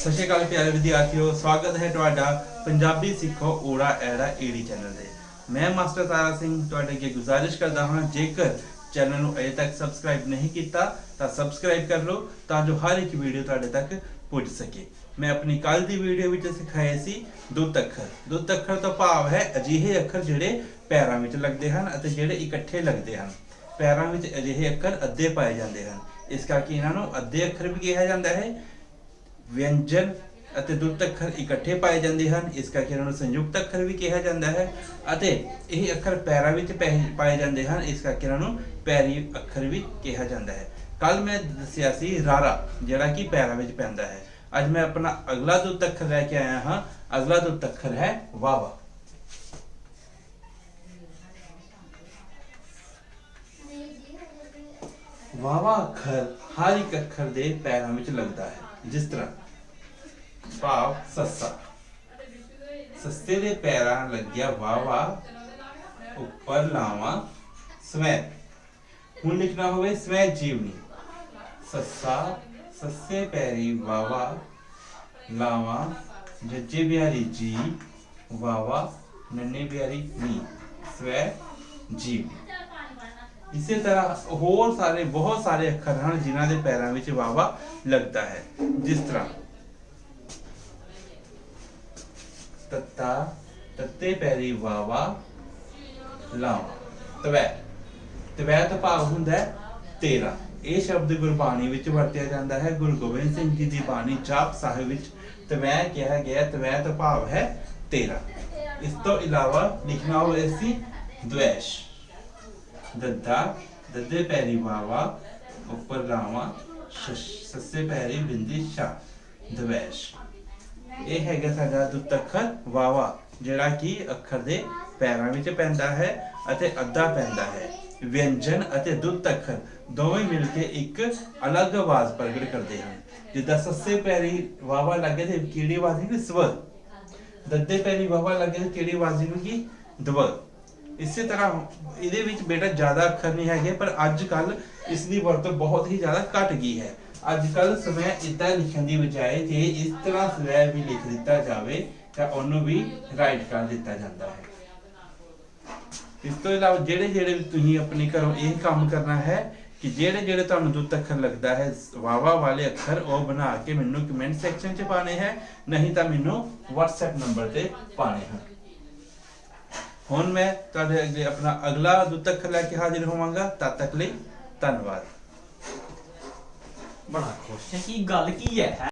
ਸਤਿ ਸ਼੍ਰੀ ਅਕਾਲ ਪਿਆਰੇ ਵਿਦਿਆਰਥੀਓ, ਸਵਾਗਤ ਹੈ ਤੁਹਾਡਾ ਪੰਜਾਬੀ ਸਿੱਖੋ ਓੜਾ ਐੜਾ ਏੜੀ ਚੈਨਲ ਤੇ। ਮੈਂ ਮਾਸਟਰ ਤਾਰਾ ਸਿੰਘ, ਤੁਹਾਡੇ ਅੱਗੇ ਗੁਜ਼ਾਰਿਸ਼ ਕਰਦਾ ਹਾਂ, ਜੇਕਰ ਚੈਨਲ ਨੂੰ ਅਜੇ ਤੱਕ ਸਬਸਕ੍ਰਾਈਬ ਨਹੀਂ ਕੀਤਾ, ਤਾਂ ਸਬਸਕ੍ਰਾਈਬ ਕਰ ਲਓ, ਤਾਂ ਜੋ ਹਰ ਇੱਕ ਵੀਡੀਓ ਤੁਹਾਡੇ ਤੱਕ ਪਹੁੰਚ ਸਕੇ। ਮੈਂ ਆਪਣੀ ਕੱਲ ਦੀ ਵੀਡੀਓ ਵਿੱਚ ਸਿਖਾਏ ਸੀ ਦੁੱਤ ਅੱਖਰ। ਦੁੱਤ ਅੱਖਰ ਦਾ ਭਾਵ ਹੈ ਅਜਿਹੇ ਅੱਖਰ ਜਿਹੜੇ ਪੈਰਾਂ ਵਿੱਚ ਲੱਗਦੇ ਹਨ ਅਤੇ ਜਿਹੜੇ ਇਕੱਠੇ ਲੱਗਦੇ ਹਨ। ਪੈਰਾਂ ਵਿੱਚ ਅਜਿਹੇ ਅੱਖਰ ਅੱਧੇ ਪਾਏ ਜਾਂਦੇ ਹਨ। ਇਸ ਕਰਕੇ ਇਹਨਾਂ ਨੂੰ ਅੱਧੇ ਅੱਖਰ ਵੀ ਕਿਹਾ ਜਾਂਦਾ ਹੈ। ਵਿਅੰਜਨ ਅਤੇ ਦੁੱਤ ਅੱਖਰ ਇਕੱਠੇ ਪਾਏ ਜਾਂਦੇ ਹਨ। ਇਸ ਕਰਕੇ ਇਹਨਾਂ ਨੂੰ ਸੰਯੁਕਤ ਅੱਖਰ ਵੀ ਕਿਹਾ ਜਾਂਦਾ ਹੈ ਅਤੇ ਇਹ ਅੱਖਰ ਪੈਰਾਂ ਵਿੱਚ ਪਾਏ ਜਾਂਦੇ ਹਨ। ਇਸ ਕਰਕੇ ਇਹਨਾਂ ਨੂੰ ਪੈਰੀ ਅੱਖਰ ਵੀ ਕਿਹਾ ਜਾਂਦਾ ਹੈ। ਕੱਲ ਮੈਂ ਦੱਸਿਆ ਸੀ ਰਾਰਾ, ਜਿਹੜਾ ਕਿ ਪੈਰਾਂ ਵਿੱਚ ਪੈਂਦਾ ਹੈ। ਅੱਜ ਮੈਂ ਆਪਣਾ ਅਗਲਾ ਦੁੱਤ ਅੱਖਰ ਲੈ ਕੇ ਆਇਆ ਹਾਂ। ਅਗਲਾ ਦੁੱਤ ਅੱਖਰ ਹੈ ਵਾਵਾ ਵਾਵਾ ਅੱਖਰ ਹਰ ਇੱਕ ਅੱਖਰ ਦੇ ਪੈਰਾਂ ਵਿੱਚ ਲੱਗਦਾ ਹੈ। ਜਿਸ ਤਰ੍ਹਾਂ ਭਾਵ ਸੱਸਾ ਸੱਸੇ ਦੇ ਪੈਰਾਂ ਲੱਗਿਆ ਵਾਵਾ ਉੱਪਰ ਲਾਵਾਂ ਸਵੈ ਹੁਣ ਲਿਖਣਾ ਹੋਵੇ ਸਵੈ ਜੀਵਨੀ ਸੱਸਾ ਸੱਸੇ ਪੈਰੀ ਵਾਵਾ ਲਾਵਾਂ ਜੱਜੇ ਬਿਹਾਰੀ ਜੀ ਵਾਵਾ ਨੰਨੇ ਬਿਹਾਰੀ ਨੀ ਸਵੈ ਜੀਵਨੀ ਇਸੇ ਤਰ੍ਹਾਂ ਹੋਰ ਸਾਰੇ, ਬਹੁਤ ਸਾਰੇ ਅੱਖਰ ਹਨ ਜਿਨ੍ਹਾਂ ਦੇ ਪੈਰਾਂ ਵਿੱਚ ਵਾਵਾ ਲੱਗਦਾ ਹੈ, ਜਿਸ ਤਰ੍ਹਾਂ ਤੱਤਾ, ਤੱਤੇ ਪੈਰੀ ਵਾਵਾ ਲਾਵਾ ਤਵੈ। ਤਵੈ ਦਾ ਭਾਵ ਹੁੰਦਾ ਹੈ ਤੇਰਾ। ਇਹ ਸ਼ਬਦ ਗੁਰਬਾਣੀ ਵਿੱਚ ਵਰਤਿਆ ਜਾਂਦਾ ਹੈ। ਗੁਰੂ ਗੋਬਿੰਦ ਸਿੰਘ ਜੀ ਦੀ ਬਾਣੀ ਜਾਪ ਸਾਹਿਬ ਵਿੱਚ ਤਵੈ ਕਿਹਾ ਗਿਆ ਤਵੈ ਦਾ ਭਾਵ ਹੈ ਤੇਰਾ। ਇਸ ਤੋਂ ਇਲਾਵਾ ਲਿਖਣਾ ਹੋਵੇ ਸੀ ਦ્વੈਸ਼ ਦੱਦਾ, ਦੱਦੇ ਪੈਰੀ ਵਾਵਾ ਉੱਪਰ ਲਾਵਾ, ਸੱਸੇ ਪੈਰੀ ਬਿੰਦੀ ਸ਼ਾ ਦਵੈਸ਼। ਇਹ ਹੈਗਾ ਸਾਡਾ ਦੁੱਤ ਅੱਖਰ ਵਾਵਾ ਜਿਹੜਾ ਕਿ ਅੱਖਰ ਦੇ ਪੈਰਾਂ ਵਿੱਚ ਪੈਂਦਾ ਹੈ ਅਤੇ ਅੱਧਾ ਪੈਂਦਾ ਹੈ। ਵਿਅੰਜਨ ਅਤੇ ਦੁੱਤ ਅੱਖਰ ਦੋਵੇਂ ਮਿਲ ਕੇ ਇੱਕ ਅਲੱਗ ਆਵਾਜ਼ ਪ੍ਰਗਟ ਕਰਦੇ ਹਨ। ਜਿੱਦਾਂ ਸੱਸੇ ਪੈਰੀ ਵਾਵਾ ਲੱਗੇ ਤੇ ਕਿਹੜੀ ਆਵਾਜ਼ ਨਿਕਲੀ ਸਵਰ। ਦੱਦੇ ਪੈਰੀ ਵਾਵਾ ਲੱਗੇ ਤੇ ਕਿਹੜੀ ਆਵਾਜ਼ ਨਿਕਲੀ ਦਵ ਇਸੇ ਤਰ੍ਹਾਂ ਇਹਦੇ ਵਿੱਚ ਬੇਟਾ ਜ਼ਿਆਦਾ ਅੱਖਰ ਨਹੀਂ ਹੈਗੇ, ਪਰ ਅੱਜ ਕੱਲ ਇਸ ਦੀ ਵਰਤੋਂ ਬਹੁਤ ਹੀ ਜ਼ਿਆਦਾ ਘਟ ਗਈ ਹੈ। ਅੱਜ ਕੱਲ ਸਵੈ ਇਦਾਂ ਲਿਖਣ ਦੀ ਬਜਾਏ ਜੇ ਇਸ ਤਰ੍ਹਾਂ ਸਵੈ ਵੀ ਲਿਖ ਦਿੱਤਾ ਜਾਵੇ ਤਾਂ ਉਹਨੂੰ ਵੀ ਰਾਈਟ ਕਰ ਦਿੱਤਾ ਜਾਂਦਾ ਹੈ। ਇਸ ਤੋਂ ਇਲਾਵਾ ਜਿਹੜੇ ਜਿਹੜੇ ਤੁਸੀਂ ਆਪਣੇ ਘਰੋਂ ਇਹ ਕੰਮ ਕਰਨਾ ਹੈ ਕਿ ਜਿਹੜੇ ਜਿਹੜੇ ਤੁਹਾਨੂੰ ਦੁੱਤ ਅੱਖਰ ਲੱਗਦਾ ਹੈ ਵਾਵਾ ਵਾਲੇ ਅੱਖਰ ਉਹ ਬਣਾ ਕੇ ਮੈਨੂੰ ਕਮੈਂਟ ਸੈਕਸ਼ਨ 'ਚ ਪਾਣੇ ਹੈ, ਨਹੀਂ ਤਾਂ ਮੈਨੂੰ WhatsApp ਨੰਬਰ ਤੇ ਪਾਣੇ ਹਨ। ਹੁਣ ਮੈਂ ਤੁਹਾਡੇ ਅੱਗੇ ਆਪਣਾ ਅਗਲਾ ਦੁੱਤ ਅੱਖਰ ਲੈ ਕੇ ਹਾਜ਼ਰ ਹੋਵਾਂਗਾ। ਤਦ ਤੱਕ ਲਈ ਧੰਨਵਾਦ। ਬੜਾ ਖੁਸ਼। ਹੈ ਕੀ ਗੱਲ ਕੀ ਹੈ?